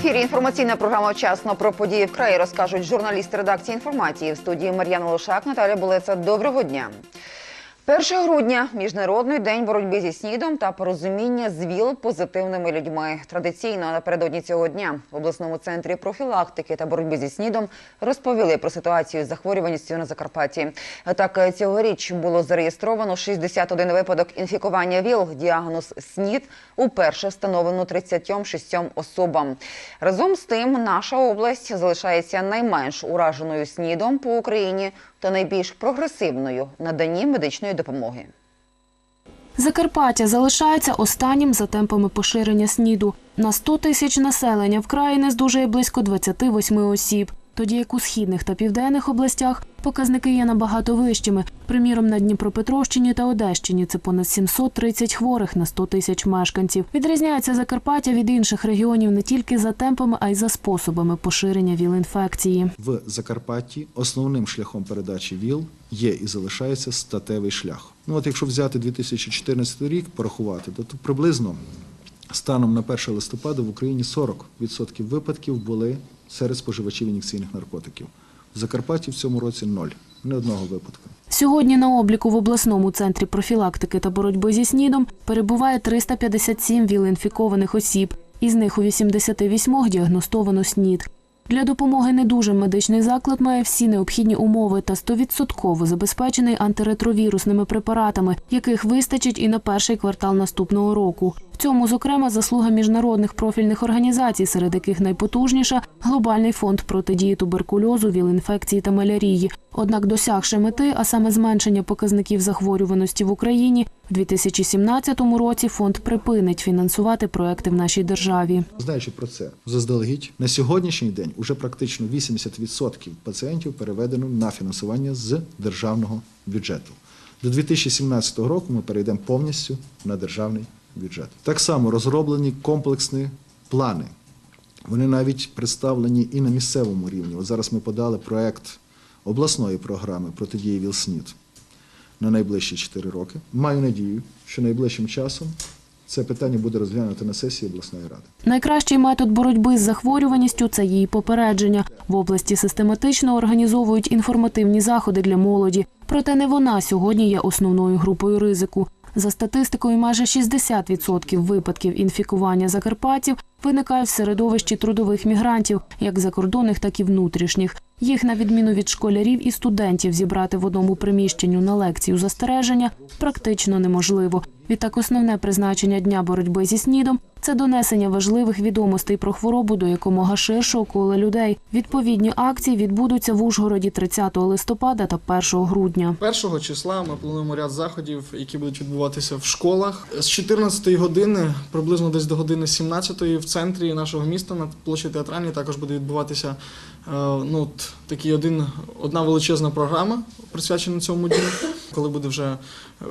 Ефірі інформаційна програма «Вчасно» про події в краї розкажуть журналісти редакції інформації в студії Мар'яна Лошак, Наталя Булеца. Доброго дня. 1 грудня міжнародний день боротьби зі снідом та порозуміння з ВІЛ позитивними людьми. Традиційно напередодні цього дня в обласному центрі профілактики та боротьби зі снідом розповіли про ситуацію з захворюваністю на Закарпатті. Так цьогоріч було зареєстровано 61 випадок інфікування ВІЛ. Діагноз СНІД уперше встановлено 36 особам. Разом з тим, наша область залишається найменш ураженою снідом по Україні та найбільш прогресивною наданні медичної допомоги. Закарпаття залишається останнім за темпами поширення СНІДу. На 100 тисяч населення в країни здужає близько 28 осіб. Тоді як у східних та південних областях показники є набагато вищими. Приміром, на Дніпропетровщині та Одещині це понад 730 хворих на 100 тисяч мешканців. Відрізняється Закарпаття від інших регіонів не тільки за темпами, а й за способами поширення ВІЛ-інфекції. В Закарпатті основним шляхом передачі ВІЛ є і залишається статевий шлях. Ну от якщо взяти 2014 рік, порахувати, то, приблизно станом на 1 листопада в Україні 40% випадків були серед споживачів ін'єкційних наркотиків. В Закарпатті в цьому році ноль, не одного випадку. Сьогодні на обліку в обласному центрі профілактики та боротьби зі СНІДом перебуває 357 ВІЛ-інфікованих осіб. Із них у 88 діагностовано СНІД. Для допомоги недужим медичний заклад має всі необхідні умови та 100% забезпечений антиретровірусними препаратами, яких вистачить і на перший квартал наступного року. Цьому, зокрема, заслуга міжнародних профільних організацій, серед яких найпотужніша глобальний фонд протидії туберкульозу, віл-інфекції та малярії. Однак, досягши мети, а саме зменшення показників захворюваності в Україні, в 2017 році фонд припинить фінансувати проекти в нашій державі. Знаючи про це заздалегідь, на сьогоднішній день уже практично 80% пацієнтів переведено на фінансування з державного бюджету. До 2017 року ми перейдемо повністю на державний бюджет. Так само розроблені комплексні плани. Вони навіть представлені і на місцевому рівні. От зараз ми подали проект обласної програми протидії ВІЛ-СНІД на найближчі 4 роки. Маю надію, що найближчим часом це питання буде розглянуто на сесії обласної ради. Найкращий метод боротьби з захворюваністю це її попередження. В області систематично організовують інформативні заходи для молоді. Проте не вона сьогодні є основною групою ризику. За статистикою, майже 60% випадків інфікування закарпатців виникає в середовищі трудових мігрантів, як закордонних, так і внутрішніх. Їх, на відміну від школярів і студентів, зібрати в одному приміщенню на лекцію застереження практично неможливо. Відтак, основне призначення дня боротьби зі снідом це донесення важливих відомостей про хворобу до якомога ширшого кола людей. Відповідні акції відбудуться в Ужгороді 30 листопада та 1 грудня. 1 числа ми плануємо ряд заходів, які будуть відбуватися в школах. З 14 години, приблизно десь до години 17 в центрі нашого міста на площі театральній також буде відбуватися е, ну, такий один, одна величезна програма, присвячена цьому дню. Коли буде вже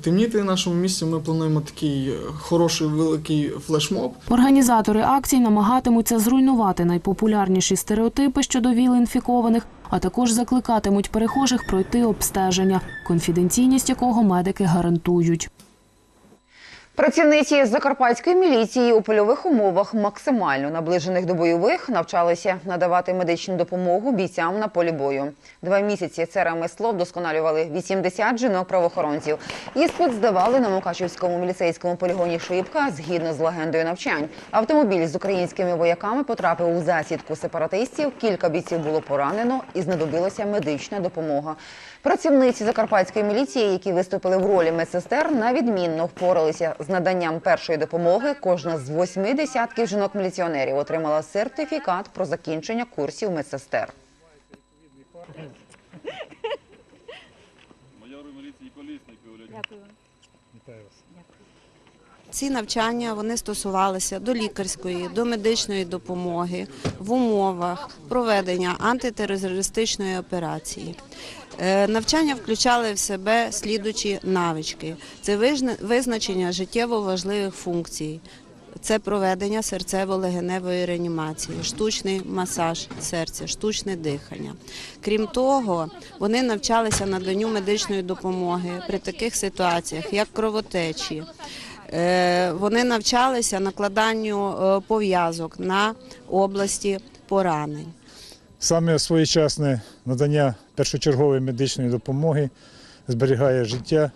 темніти в нашому місті, ми плануємо такий хороший великий флешмоб. Організатори акцій намагатимуться зруйнувати найпопулярніші стереотипи щодо ВІЛ-інфікованих, а також закликатимуть перехожих пройти обстеження, конфіденційність якого медики гарантують. Працівниці закарпатської міліції у польових умовах, максимально наближених до бойових, навчалися надавати медичну допомогу бійцям на полі бою. Два місяці це ремесло вдосконалювали 80 жінок-правоохоронців. Іспит здавали на Мукачівському міліцейському полігоні Шипка згідно з легендою навчань. Автомобіль з українськими вояками потрапив у засідку сепаратистів. Кілька бійців було поранено і знадобилася медична допомога. Працівниці закарпатської міліції, які виступили в ролі медсестер, на відмінно впоралися з наданням першої допомоги. Кожна з восьми десятків жінок-міліціонерів отримала сертифікат про закінчення курсів медсестер. Ці навчання вони стосувалися до лікарської, до медичної допомоги в умовах проведення антитерористичної операції. Е, Навчання включали в себе слідучі навички: це визначення життєво важливих функцій, це проведення серцево-легеневої реанімації, штучний масаж серця, штучне дихання. Крім того, вони навчалися наданню медичної допомоги при таких ситуаціях, як кровотечі, Вони навчалися накладанню е, пов'язок на області поранень. Саме своєчасне надання першочергової медичної допомоги зберігає життя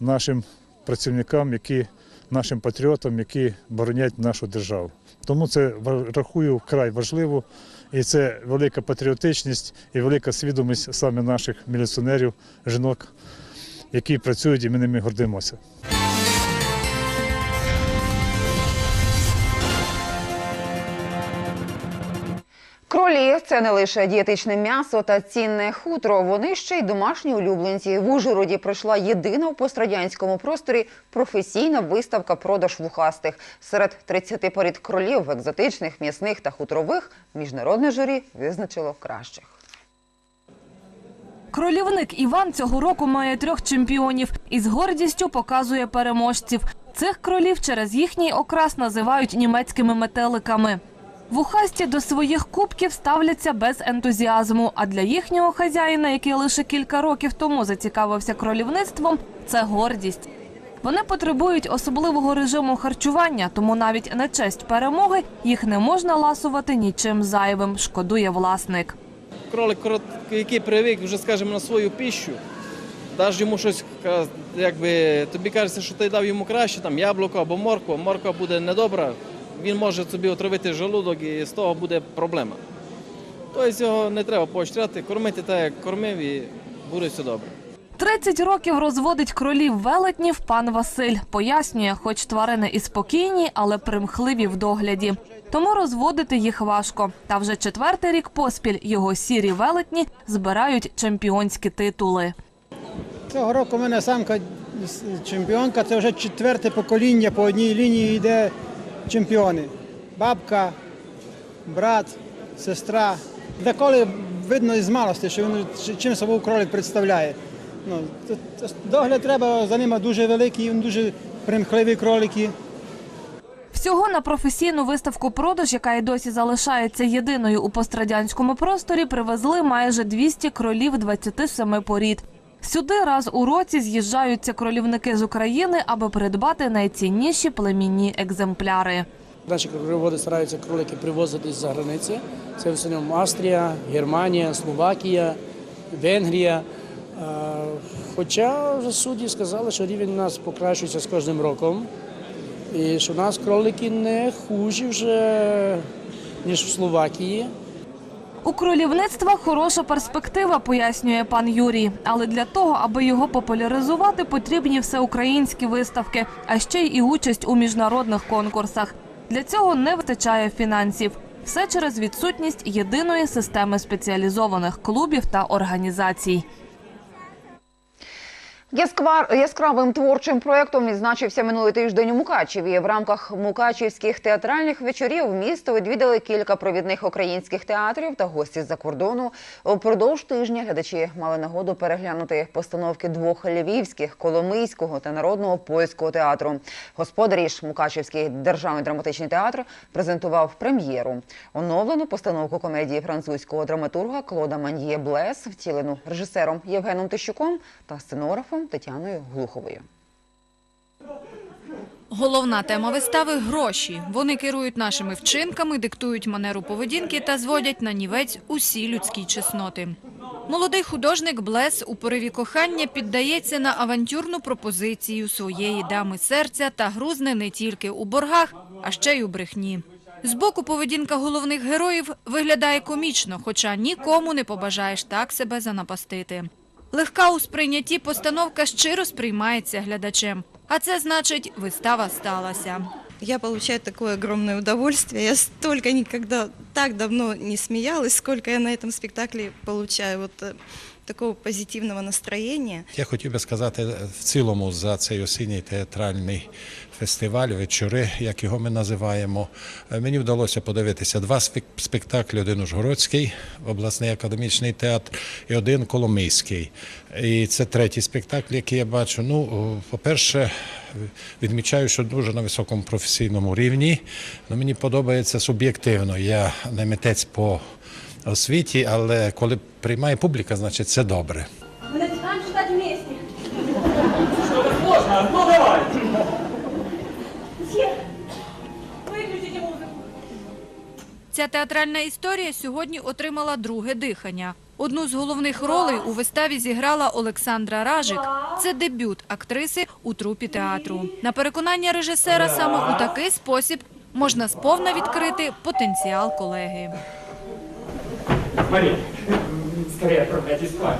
нашим працівникам, які нашим патріотам, які боронять нашу державу. Тому це рахую вкрай важливо, і це велика патріотичність і велика свідомість саме наших міліціонерів, жінок, які працюють, і ми ними гордимося. Кролі це не лише дієтичне м'ясо та цінне хутро. Вони ще й домашні улюбленці. В Ужгороді пройшла єдина в пострадянському просторі професійна виставка продаж вухастих. Серед 30 порід кролів, екзотичних, м'ясних та хутрових, міжнародне журі визначило кращих. Кролівник Іван цього року має трьох чемпіонів і з гордістю показує переможців. Цих кролів через їхній окрас називають німецькими метеликами. Вухасті до своїх кубків ставляться без ентузіазму. А для їхнього хазяїна, який лише кілька років тому зацікавився кролівництвом, це гордість. Вони потребують особливого режиму харчування, тому навіть на честь перемоги їх не можна ласувати нічим зайвим. Шкодує власник. кролик, який привик вже, скажімо, на свою піщу, даш йому щось, якби тобі кажеться, що ти дав йому краще, там яблуко або морква, морква буде недобра, він може собі отравити желудок і з того буде проблема. Тобто його не треба поощряти, кормити так, як кормив, і буде все добре. 30 років розводить кролів велетнів пан Василь. Пояснює, хоч тварини і спокійні, але примхливі в догляді. Тому розводити їх важко. Та вже четвертий рік поспіль його сірі велетні збирають чемпіонські титули. Цього року в мене самка чемпіонка, це вже четверте покоління по одній лінії йде чемпіони. Бабка, брат, сестра. Деколи видно із малості, що він чим собою кролик представляє. Ну, догляд треба за ними дуже великий, він дуже примхливі кролики. Всього на професійну виставку продаж, яка й досі залишається єдиною у пострадянському просторі, привезли майже 200 кролів 27 порід. Сюди раз у році з'їжджаються кролівники з України, аби придбати найцінніші племінні екземпляри. Наші кролеводи стараються кролики привозити з-за границі. Це в основному Австрія, Германія, Словакія, Венгрія. Е, Хоча вже судді сказали, що рівень у нас покращується з кожним роком. І що у нас кролики не хужі вже, ніж в Словакії. У кролівництва хороша перспектива, пояснює пан Юрій. Але для того, аби його популяризувати, потрібні всеукраїнські виставки, а ще й участь у міжнародних конкурсах. Для цього не вистачає фінансів. Все через відсутність єдиної системи спеціалізованих клубів та організацій. Яскравим творчим проєктом відзначився минулий тиждень у Мукачеві. В рамках мукачівських театральних вечорів місто відвідали кілька провідних українських театрів та гості з-за кордону. Упродовж тижня глядачі мали нагоду переглянути постановки двох львівських, коломийського та народного польського театру. Господарі ж Мукачівський державний драматичний театр презентував прем'єру. Оновлену постановку комедії французького драматурга Клода Маньє Блес, втілену режисером Євгеном Тищуком та сценографом Тетяною Глуховою. Головна тема вистави гроші. Вони керують нашими вчинками, диктують манеру поведінки та зводять на нівець усі людські чесноти. Молодий художник Блес у пориві кохання піддається на авантюрну пропозицію своєї дами серця та грузне не тільки у боргах, а ще й у брехні. Збоку поведінка головних героїв виглядає комічно, хоча нікому не побажаєш так себе занапастити. Легка у сприйнятті постановка щиро сприймається глядачем. А це значить, вистава сталася. Я получаю такое огромное удовольствие. Я столько никогда так давно не смеялась, сколько я на этом спектакле получаю вот э, такого позитивного настроєння. Я хотів би сказати в цілому за цей осінній театральний фестиваль, вечори, як його ми називаємо. Е, Мені вдалося подивитися два спек- спектаклі: один Ужгородський, обласний академічний театр, і один Коломийський. І це третій спектакль, який я бачу. Ну, по-перше, відмічаю, що дуже на високому професійному рівні. Ну, мені подобається суб'єктивно. Я не митець по освіті, але коли приймає публіка, значить це добре. Мы начинаем читать вместе. Ця театральна історія сьогодні отримала друге дихання. Одну з головних ролей у виставі зіграла Олександра Ражик. Це дебют актриси у трупі театру. На переконання режисера, саме у такий спосіб можна сповна відкрити потенціал колеги. Марія, скорее отправляйтесь к.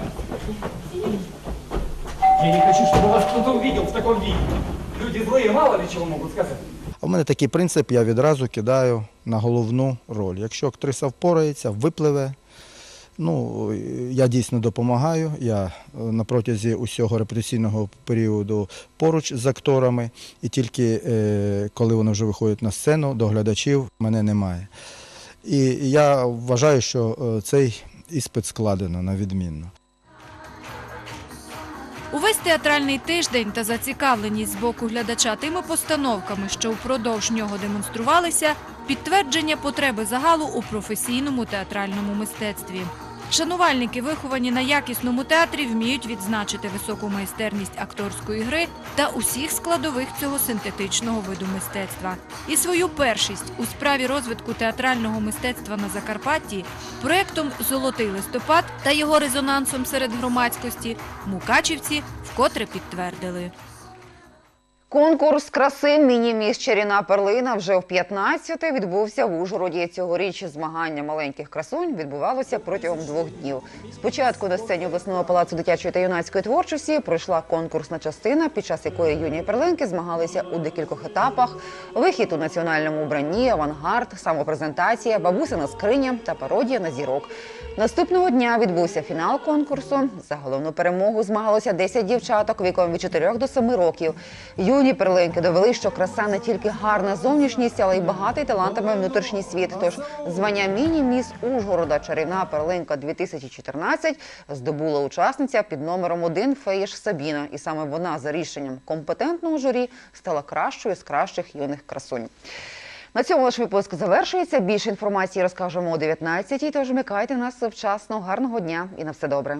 Я не хочу, щоб вас хтось увидел в такому виде. Люди злые мало ли чего могут сказать. У мене такий принцип, я відразу кидаю на головну роль. Якщо актриса впорається, випливе, ну, я дійсно допомагаю. Я е, на протязі усього репетиційного періоду поруч з акторами, і тільки е, коли вони вже виходять на сцену, до глядачів мене немає. І я вважаю, що е, цей іспит складено на відмінно. Увесь театральний тиждень та зацікавленість з боку глядача тими постановками, що впродовж нього демонструвалися, підтвердження потреби загалу у професійному театральному мистецтві. Шанувальники, виховані на якісному театрі, вміють відзначити високу майстерність акторської гри та усіх складових цього синтетичного виду мистецтва. І свою першість у справі розвитку театрального мистецтва на Закарпатті проєктом Золотий листопад та його резонансом серед громадськості мукачівці вкотре підтвердили. Конкурс краси міні-міс Чаріна Перлина вже в 15-те відбувся в Ужгороді. Цьогоріч змагання маленьких красунь відбувалося протягом двох днів. Спочатку на сцені обласного палацу дитячої та юнацької творчості пройшла конкурсна частина, під час якої юні перлинки змагалися у декількох етапах: вихід у національному убранні, авангард, самопрезентація, бабусина скриня та пародія на зірок. Наступного дня відбувся фінал конкурсу. За головну перемогу змагалося 10 дівчаток віком від 4 до 7 років. Юні перлинки довели, що краса не тільки гарна зовнішність, але й багатий талантами внутрішній світ. Тож звання міні-міс Ужгорода чарівна перлинка 2014 здобула учасниця під номером 1 Феїш Сабіна. І саме вона за рішенням компетентного журі стала кращою з кращих юних красунь. На цьому наш випуск завершується. Більше інформації розкажемо о 19-й, Тож вмикайте нас вчасно. Гарного дня і на все добре.